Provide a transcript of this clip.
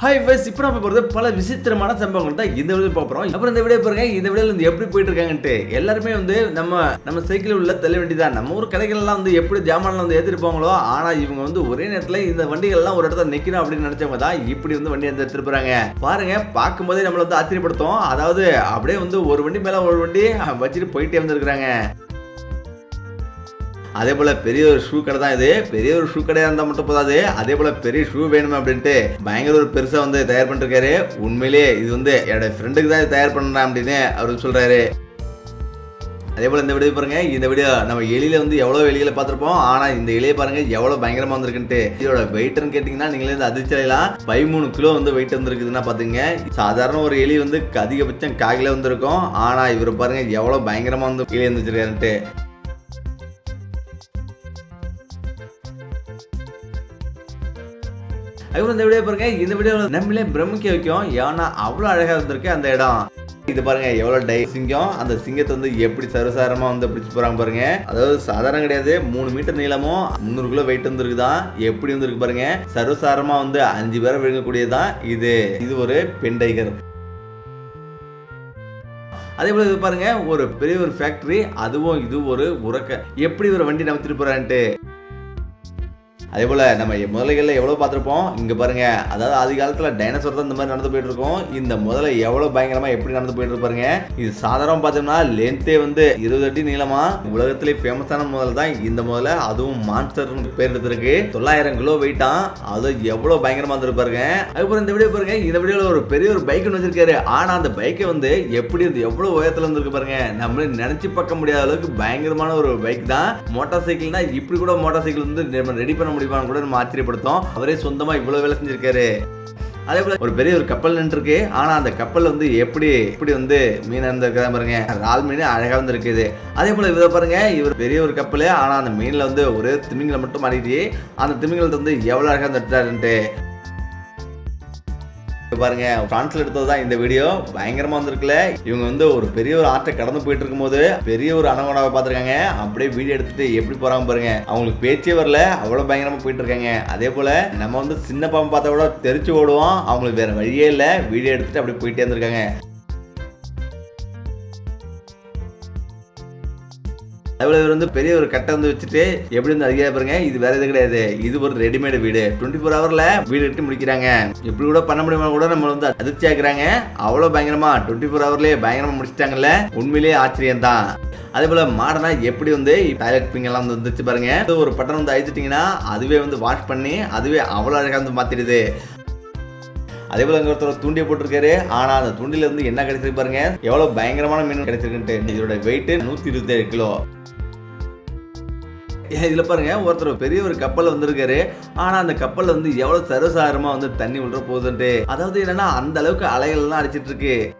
Hi வஸ் இப்போ நம்ம போகிறது பல விசித்திரமான சம்பவங்கள் தான் இந்த வீடியோ பார்க்குறோம் அப்புறம் இந்த வீடியோ பாருங்க இந்த வீடியோல வந்து எப்படி போயிட்டு இருக்காங்கன்ட்டு எல்லாருமே வந்து நம்ம நம்ம சைக்கிள் உள்ள தள்ள வேண்டியதான் நம்ம ஊர் கடைகள்லாம் வந்து எப்படி ஜாமான்லாம் வந்து ஏற்றிருப்பாங்களோ ஆனால் இவங்க வந்து ஒரே நேரத்தில் இந்த வண்டிகள்லாம் ஒரு இடத்துல நிற்கணும் அப்படின்னு நினைச்சவங்க தான் இப்படி வந்து வண்டி வந்து எடுத்துட்டு போகிறாங்க பாருங்க பார்க்கும்போதே நம்மளை வந்து ஆச்சரியப்படுத்தும். அதாவது அப்படியே வந்து ஒரு வண்டி மேலே ஒரு வண்டி வச்சுட்டு போயிட்டே வந்துருக்குறாங்க. அதே போல பெரிய ஒரு ஷூ கடை தான் இது. பெரிய ஒரு ஷூ கடையா இருந்தால் மட்டும் போதாது. அதே போல பெரிய ஷூ வேணுமே அப்படின்ட்டு பயங்கர ஒரு பெருசா வந்து தயார் பண்ணிருக்காரு. உண்மையிலேயே இது வந்து என்னோட ஃப்ரெண்டுக்கு தான் தயார் பண்ணுறேன் அப்படின்னு அவர் சொல்றாரு. அதே போல இந்த வீடியோ பாருங்க. இந்த வீடியோ நம்ம எலியில வந்து எவ்வளவு எலிகளை பார்த்துருப்போம். ஆனா இந்த எலியை பாருங்க எவ்வளவு பயங்கரமா வந்திருக்குன்ட்டு. இதோட வெயிட்னு கேட்டீங்கன்னா நீங்களே இந்த அதிர்ச்சி பதிமூணு கிலோ வந்து வெயிட் வந்துருக்குதுன்னா பார்த்துங்க சாதாரண ஒரு எலி வந்து அதிகபட்சம் காகில வந்திருக்கும். ஆனா இவர் பாருங்க எவ்வளவு பயங்கரமா வந்து எலி வந்து அதுக்கப்புறம் இந்த வீடியோ பாருங்க. இந்த வீடியோ நம்மளே பிரமிக்க வைக்கும். ஏன்னா அவ்வளோ அழகாக இருந்திருக்கு அந்த இடம். இது பாருங்க எவ்வளவு டை சிங்கம். அந்த சிங்கத்தை வந்து எப்படி சரசாரமா வந்து பிடிச்சு போறாங்க பாருங்க. அதாவது சாதாரணம் கிடையாது. மூணு மீட்டர் நீளமும் முந்நூறு கிலோ வெயிட் வந்துருக்குதான். எப்படி வந்துருக்கு பாருங்க. சர்வசாரமா வந்து அஞ்சு பேரை விழுங்கக்கூடியதான் இது. இது ஒரு பெண் டைகர் அதே போல இது பாருங்க ஒரு பெரிய ஒரு ஃபேக்டரி அதுவும் இது ஒரு உறக்க. எப்படி ஒரு வண்டி நகர்த்திட்டு போறான்ட்டு. அதே போல் நம்ம முதலைகளில் எவ்வளோ பார்த்துருப்போம்? இங்கே பாருங்கள் அதாவது ஆதி காலத்தில் டைனோசர் தான் இந்த மாதிரி நடந்து போயிட்டு இருக்கோம். இந்த முதலை எவ்வளோ பயங்கரமாக எப்படி நடந்து போயிட்டு பாருங்க. இது சாதாரண பார்த்தோம்னா லென்த்தே வந்து இருபது அடி நீளமாக உலகத்திலே ஃபேமஸான முதல் தான் இந்த முதல்ல அதுவும் மான்ஸ்டர் பேர் எடுத்திருக்கு. தொள்ளாயிரம் கிலோ வெயிட்டான் அது எவ்வளோ பயங்கரமாக இருந்திருப்பாருங்க அதுக்கப்புறம் இந்த வீடியோ பாருங்க. இந்த வீடியோவில் ஒரு பெரிய ஒரு பைக் ஒன்று வச்சிருக்காரு. ஆனால் அந்த பைக்கை வந்து எப்படி வந்து எவ்வளோ உயரத்தில் இருந்திருக்கு பாருங்க. நம்மளே நினச்சி பார்க்க முடியாத அளவுக்கு பயங்கரமான ஒரு பைக் தான். மோட்டார் சைக்கிள்னா இப்படி கூட மோட்டார் சைக்கிள் வந்து நம்ம ரெடி பண்ண முடியும்? முடியுமான்னு கூட நம்ம ஆச்சரியப்படுத்தோம் அவரே சொந்தமா இவ்வளவு வேலை செஞ்சிருக்காரு. அதே போல ஒரு பெரிய ஒரு கப்பல் நின்றுருக்கு. ஆனா அந்த கப்பல் வந்து எப்படி எப்படி வந்து மீன் இருந்திருக்கிறா பாருங்க. ரால் மீன் அழகா இருந்திருக்குது அதே போல இதை பாருங்க இவர் பெரிய ஒரு கப்பல். ஆனா அந்த மீன்ல வந்து ஒரு திமிங்கலை மட்டும் மாட்டிட்டு அந்த திமிங்கலத்தை வந்து எவ்வளவு அழகாக வந்துட்டாருன்ட்டு. பாருங்க பிரான்ஸ்ல எடுத்தது தான் இந்த வீடியோ பயங்கரமா வந்திருக்குல்ல இவங்க வந்து ஒரு பெரிய ஒரு ஆற்றை கடந்து போயிட்டு இருக்கும்போது பெரிய ஒரு அனகோடாவை பார்த்துருக்காங்க. அப்படியே வீடியோ எடுத்துட்டு எப்படி போறாங்க பாருங்க. அவங்களுக்கு பேச்சே வரல. அவ்வளவு பயங்கரமா போயிட்டு இருக்காங்க. அதே போல நம்ம வந்து சின்ன பாம்பு பார்த்தா கூட தெரிச்சு ஓடுவோம். அவங்களுக்கு வேற வழியே இல்லை. வீடியோ எடுத்துட்டு அப்படியே போயிட்டே இருந்திருக்காங்க. அதுபோல இவர் வந்து பெரிய ஒரு கட்டை வந்து வச்சுட்டு எப்படி வந்து அதிகாரி பாருங்க இது வேற எதுவும் கிடையாது. இது ஒரு ரெடிமேடு வீடு. டுவெண்ட்டி ஃபோர் ஹவர்ல வீடு கட்டி முடிக்கிறாங்க. இப்படி கூட பண்ண முடியுமா கூட நம்ம வந்து அதிர்ச்சி ஆக்குறாங்க அவ்வளோ பயங்கரமா டுவெண்ட்டி ஃபோர் ஹவர்லயே பயங்கரமா முடிச்சிட்டாங்கல்ல. உண்மையிலேயே ஆச்சரியம் தான் அதே போல மாடனா எப்படி வந்து டாய்லெட் பிங் எல்லாம் வந்து வந்துச்சு பாருங்க. ஒரு பட்டன் வந்து அழிச்சிட்டிங்கன்னா அதுவே வந்து வாஷ் பண்ணி அதுவே அவ்வளோ அழகாக வந்து மாத்திடுது. அதே போல அங்கே ஒருத்தர் தூண்டிய போட்டிருக்காரு. ஆனா அந்த தூண்டில இருந்து என்ன கிடைச்சிருக்கு பாருங்க. எவ்வளவு பயங்கரமான மீன் கிடைச்சிருக்குன்ட்டு. இதோட வெயிட் நூத்தி இருபத்தி ஏழு கிலோ. இதுல பாருங்க ஒருத்தர் பெரிய ஒரு கப்பல் வந்திருக்காரு. ஆனா அந்த கப்பலில் வந்து எவ்வளவு சரசாரமா வந்து தண்ணி விழுற போகுதுன்ட்டு. அதாவது என்னன்னா அந்த அளவுக்கு அலைகள் எல்லாம் அடிச்சிட்டு இருக்கு.